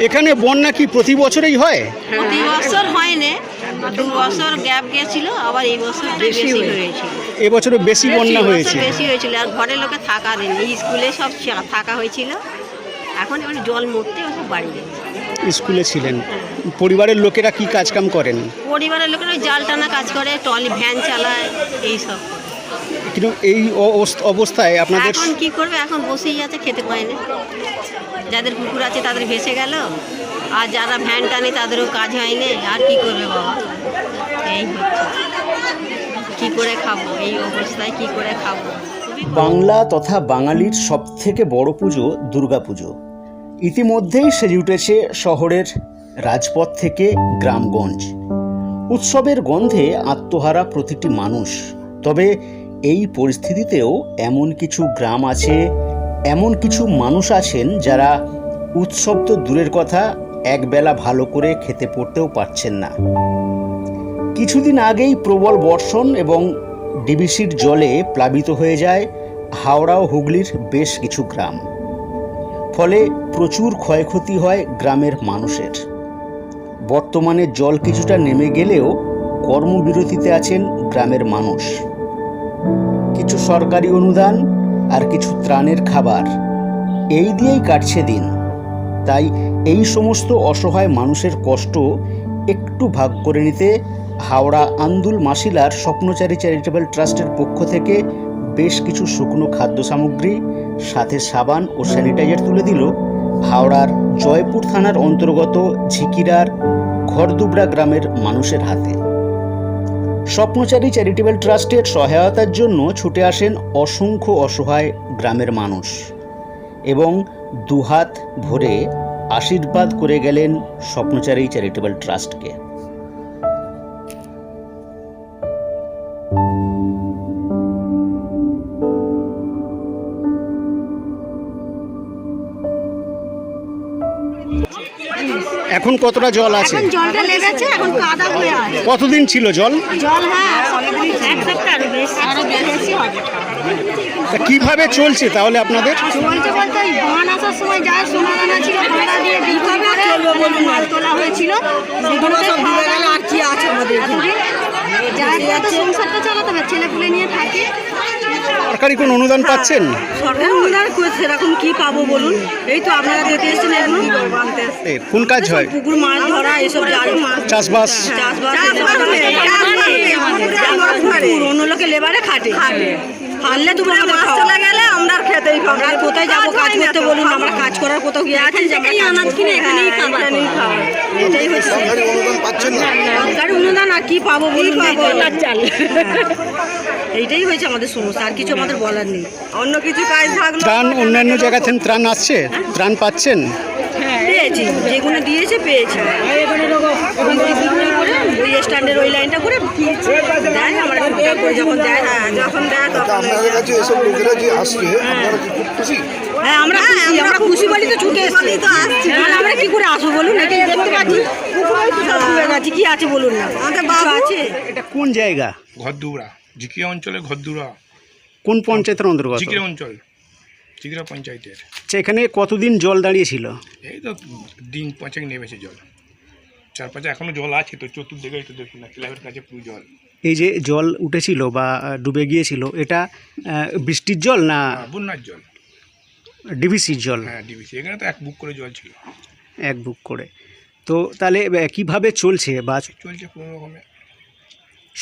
এখানে বন্যা কি প্রতি বছরেই হয়? প্রতি বছর হয় না দু বছর গ্যাপ গেছিল আবার এই বছর বেশি হয়েছিল। এবছরে বেশি বন্যা হয়েছে। বেশি হয়েছিল আর ঘরের লোকে থাকা স্কুলে সব চা- থাকা হয়েছিল। এখন এবার জল মরতে বাড়ি গেছে। স্কুলে ছিলেন। পরিবারের লোকেরা কি কাজকাম করেন? পরিবারের লোকেরা ওই জাল টানা কাজ করে ট্রলি ভ্যান চালায় এই সব করে। কিন্তু এই অবস- অবস্থায় আপনাদের এখন কি করবে? এখন বসেই আছে খেতে পায় না যাদের কুকুর আছে তাদের ভেসে গেল। আর যারা ভ্যান টানে তাদেরও কাজ হয়নি। আর কি করবে বাবা? এই হচ্ছে। কি করে খাব? এই অবস্থায় কি করে খাব? বাংলা তথা বাঙালির সবথেকে বড় পুজো দুর্গাপুজো। ইতিমধ্যেই সেজে উঠেছে শহরের রাজপথ থেকে গ্রামগঞ্জ। উৎসবের গন্ধে আত্মহারা প্রতিটি মানুষ। তবে এই পরিস্থিতিতেও এমন কিছু গ্রাম আছে, এমন কিছু মানুষ আছেন যারা উৎসব তো দূরের কথা, একবেলা ভালো করে খেতে পড়তেও পারছেন না। কিছুদিন আগেই প্রবল বর্ষণ এবং ডিবিসির জলে প্লাবিত হয়ে যায় হাওড়া ও হুগলির বেশ কিছু গ্রাম। ফলে প্রচুর ক্ষয়ক্ষতি হয় গ্রামের মানুষের। বর্তমানে জল কিছুটা নেমে গেলেও কর্মবিরতিতে আছেন গ্রামের মানুষ। কিছু সরকারি অনুদান আর কিছু ত্রাণের খাবার। এই দিয়েই কাটছে দিন। তাই এই সমস্ত অসহায় মানুষের কষ্ট একটু ভাগ করে নিতে হাওড়া আন্দুল মাসিলার স্বপ্নচারী চ্যারিটেবল ট্রাস্টের পক্ষ থেকে বেশ কিছু শুকনো খাদ্য সামগ্রী, সাথে সাবান ও স্যানিটাইজার তুলে দিল হাওড়ার জয়পুর থানার অন্তর্গত ঝিকিরার খড়দুবরা গ্রামের মানুষের হাতে। স্বপ্নচারী চ্যারিটেবল ট্রাস্টের সহায়তার জন্য ছুটে আসেন অসংখ্য অসহায় গ্রামের মানুষ এবং দুহাত ভরে আশীর্বাদ করে গেলেন স্বপ্নচারী চ্যারিটেবল ট্রাস্টকে। এখন কতটা জল আছে এখন জলটা লেগেছে এখন কাদা হয়ে আছে কতদিন ছিল জল জল হ্যাঁ এক সপ্তাহ আরও বেশি আরও বেশি হবে তা কীভাবে চলছে তাহলে আপনাদের বলতে বলতে ওই বান আসার সময় যা সোনা দানা ছিল ভাড়া দিয়ে বিক্রি করে চলবে মাল তোলা হয়েছিল সেগুলো সব দিয়ে গেল আর কি আছে আমাদের যাই হোক সংসারটা চালাতে হবে ছেলে পুলে নিয়ে থাকি সরকারি কোনো অনুদান পাচ্ছেন? সরকার অনুদান সেরকম কি পাবো বলুন? এই তো আপনারা দেখতে এসেছেন এগুলো। কোন কাজ হয়? পুকুর মাছ ধরা এসব চাষবাস? চাষবাস অন্য লোকে লেবারে খাটে। ফাললে তুমি মাছ চলে গেলে আমরা খেতেই পাবো আর কোথায় যাব? কাজ করতে বলুন আমরা কাজ করার কোথাও গিয়ে আছি যে আমরা আনাজ কিনে এখানেই খাবার। এটাই হচ্ছে। সরকারি অনুদান পাচ্ছেন না? সরকারি অনুদান আর কি পাবো বলুন? পাবো? চাল। এইটাই হয়েছে আমাদের সমস্যা আর কিছু আমাদের বলার নেই। অন্য কিছু কাজ থাকল ত্রাণ অন্যান্য জায়গা থেকে ত্রাণ আসছে? ত্রাণ পাচ্ছেন? পেয়েছি। যেগুলো দিয়েছে পেয়েছি। ওই স্ট্যান্ডের ওই লাইনটা করে দেয় আমরা যখন দেয় যখন দেয় তা আপনাদের কাছে এসব লোকেরা যে আসছে আপনারা কি খুব খুশি? হ্যাঁ আমরা খুশি আমরা খুশি বলি তো ছুটে এসছি। আমরা কি করে আসব বলুন? এটা দেখতে পাচ্ছি। সব কি আছে বলুন না। আমাদের বাবু। আছে? এটা কোন জায়গা? ঘরদুবরা। ঝিকিরা অঞ্চলে ঘরদুরা। কোন পঞ্চায়েতের অন্তর্গত? ঝিকিরা অঞ্চল ঝিকিরা পঞ্চায়েতের। আচ্ছা, এখানে কতদিন জল দাঁড়িয়েছিল? এই তো দিন পাঁচেক নেমেছে জল। চার পাঁচে এখনও জল আছে তো চতুর্দিকে তো দেখুন না ক্লাবের কাছে পুরো জল। এই যে জল উঠেছিল বা ডুবে গিয়েছিল এটা বৃষ্টির জল না হ্যাঁ, বন্যার জল। ডিভিসির জল? হ্যাঁ ডিবিসি এখানে তো এক বুক করে জল ছিল। এক বুক করে। তো তাহলে কীভাবে চলছে বা চলছে কোনো রকমে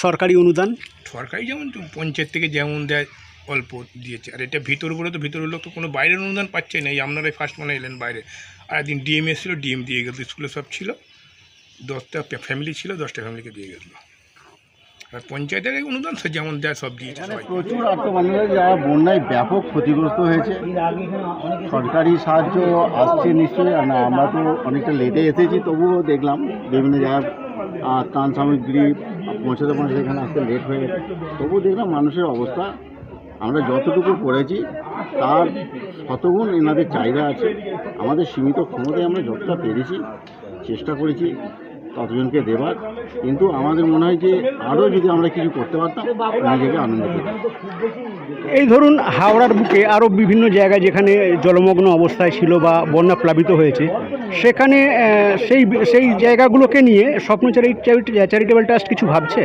সরকারি অনুদান? সরকারি যেমন তো পঞ্চায়েত থেকে যেমন দেয় অল্প দিয়েছে। আর এটা ভিতর বলে তো ভিতরের লোক তো কোনো বাইরের অনুদান পাচ্ছে না। এই আপনারাই ফার্স্ট মানে এলেন বাইরে। আর একদিন ডিএম এসেছিল ডিএম দিয়ে গেল স্কুলে সব ছিল। দশটা ফ্যামিলি ছিল দশটা ফ্যামিলিকে দিয়ে গেল। আর পঞ্চায়েতের অনুদান সে যেমন দেয় সব দিয়েছে প্রচুর মানুষের যারা বন্যায় ব্যাপক ক্ষতিগ্রস্ত হয়েছে। সরকারি সাহায্য আসছে নিশ্চয়ই আর না আমরা তো অনেকটা লেটে এসেছি তবুও দেখলাম বিভিন্ন জায়গার ত্রাণ সামগ্রী পৌঁছাতে পৌঁছাতে এখানে আসতে লেট হয়ে গেছে। তবুও দেখলাম মানুষের অবস্থা, আমরা যতটুকু করেছি, তার শতগুণ এনাদের চাহিদা আছে। আমাদের সীমিত ক্ষমতায় আমরা যতটা পেরেছি, চেষ্টা করেছি ততজনকে দেবার। কিন্তু আমাদের মনে হয় যে আরও যদি আমরা কিছু করতে পারতাম, নিজেকে আনন্দ পেতাম এই ধরুন হাওড়ার বুকে আরও বিভিন্ন জায়গায় যেখানে জলমগ্ন অবস্থায় ছিল বা বন্যা প্লাবিত হয়েছে, সেখানে সেই সেই জায়গাগুলোকে নিয়ে স্বপ্নচারী চ্যারিটেবল ট্রাস্ট কিছু ভাবছে?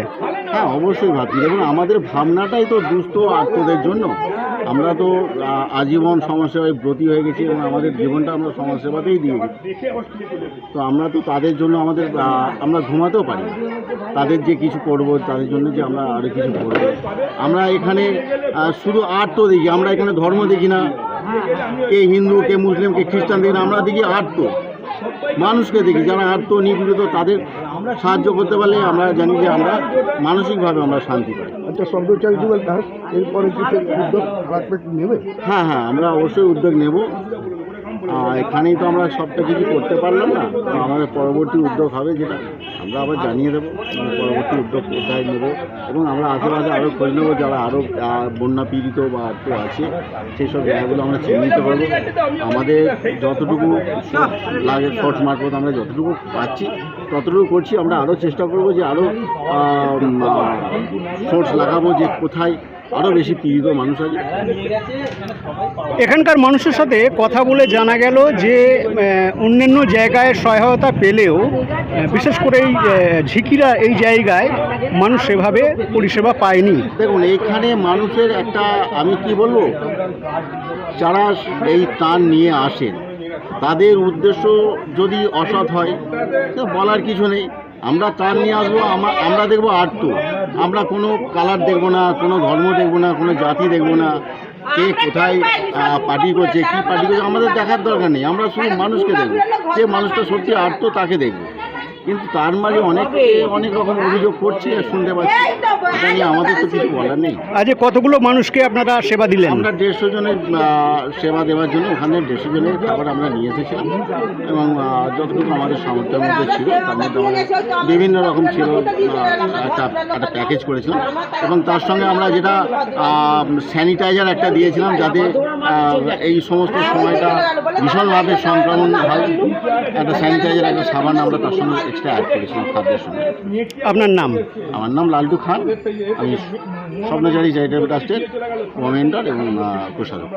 হ্যাঁ অবশ্যই ভাবছি। দেখুন, আমাদের ভাবনাটাই তো দুস্থ আত্মদের জন্য। আমরা তো আজীবন সমাজসেবায় ব্রতী হয়ে গেছি এবং আমাদের জীবনটা আমরা সমাজসেবাতেই দিয়ে গেছি। তো আমরা তো তাদের জন্য আমাদের আমরা ঘুমাতেও পারি তাদের যে কিছু করব, তাদের জন্য যে আমরা আরও কিছু করব। আমরা এখানে শুধু আর্ট তো দেখি আমরা এখানে ধর্ম দেখি না। কে হিন্দু কে মুসলিম কে খ্রিস্টান দেখি না আমরা দেখি আর্ত তো। মানুষকে দেখি যারা আর্ত নিপীড়িত তাদের সাহায্য করতে পারলে আমরা জানি যে আমরা মানসিকভাবে আমরা শান্তি পাই। আচ্ছা শব্দ চ্যারিটেবল ট্রাস্ট এরপরে কি উদ্যোগ নেবে? হ্যাঁ হ্যাঁ আমরা অবশ্যই উদ্যোগ নেব। এখানেই তো আমরা সবটা কিছু করতে পারলাম না। আমাদের পরবর্তী উদ্যোগ হবে যেটা। আমরা আবার জানিয়ে দেবো পরবর্তী উদ্যোগ কোথায় নেব। এবং আমরা আশেপাশে আরও খোঁজ নেব, যারা আরও বন্যা পীড়িত বা আত্ম আছে সেই সব জায়গাগুলো আমরা চিহ্নিত করব। আমাদের যতটুকু লাগে শর্টস মারফত আমরা যতটুকু পাচ্ছি, ততটুকু করছি। আমরা আরও চেষ্টা করব যে আরও সোর্স লাগাবো যে কোথায় আরও বেশি পীড়িত মানুষ আছে। এখানকার মানুষের সাথে কথা বলে জানা গেল যে অন্যান্য জায়গায় সহায়তা পেলেও বিশেষ করে এই ঝিকিরা এই জায়গায় মানুষ সেভাবে পরিষেবা পায়নি। দেখুন এখানে মানুষের একটা আমি কি বলব যারা এই টান নিয়ে আসেন তাদের উদ্দেশ্য যদি অসৎ হয় তো বলার কিছু নেই। আমরা তার নিয়ে আসব আমরা দেখব আর্ত আমরা কোনো কালার দেখব না, কোনো ধর্ম দেখব না, কোনো জাতি দেখব না। কে কোথায় পার্টি করছে, কী পার্টি করছে, আমাদের দেখার দরকার নেই। আমরা শুধু মানুষকে দেখব। যে মানুষটা সত্যি আর্ত তাকে দেখব। কিন্তু তার মাঝে অনেকে অনেক রকম অভিযোগ করছে, শুনতে পাচ্ছি। এটা নিয়ে আমাদের তো কিছু বলার নেই। আজ কতগুলো মানুষকে আপনারা সেবা দিলেন? আমরা দেড়শো জনের সেবা দেওয়ার জন্য ওখানে দেড়শো জনের খাবার আমরা নিয়ে এসেছিলাম এবং যতটুকু আমাদের সামর্থ্যের মধ্যে ছিল তার মধ্যে আমাদের বিভিন্ন রকম ছিল একটা একটা প্যাকেজ করেছিলাম। এবং তার সঙ্গে আমরা যেটা স্যানিটাইজার একটা দিয়েছিলাম যাতে এই সমস্ত সময়টা ভীষণভাবে সংক্রমণ হয়। একটা স্যানিটাইজার একটা সাবান আমরা তার সঙ্গে এক্সট্রা অ্যাড করেছিলাম খাদ্যের সঙ্গে। আপনার নাম? আমার নাম লালটু খান। আমি স্বপ্নচারী চ্যারিটেবল ট্রাস্টের কমেন্টার এবং প্রসারক।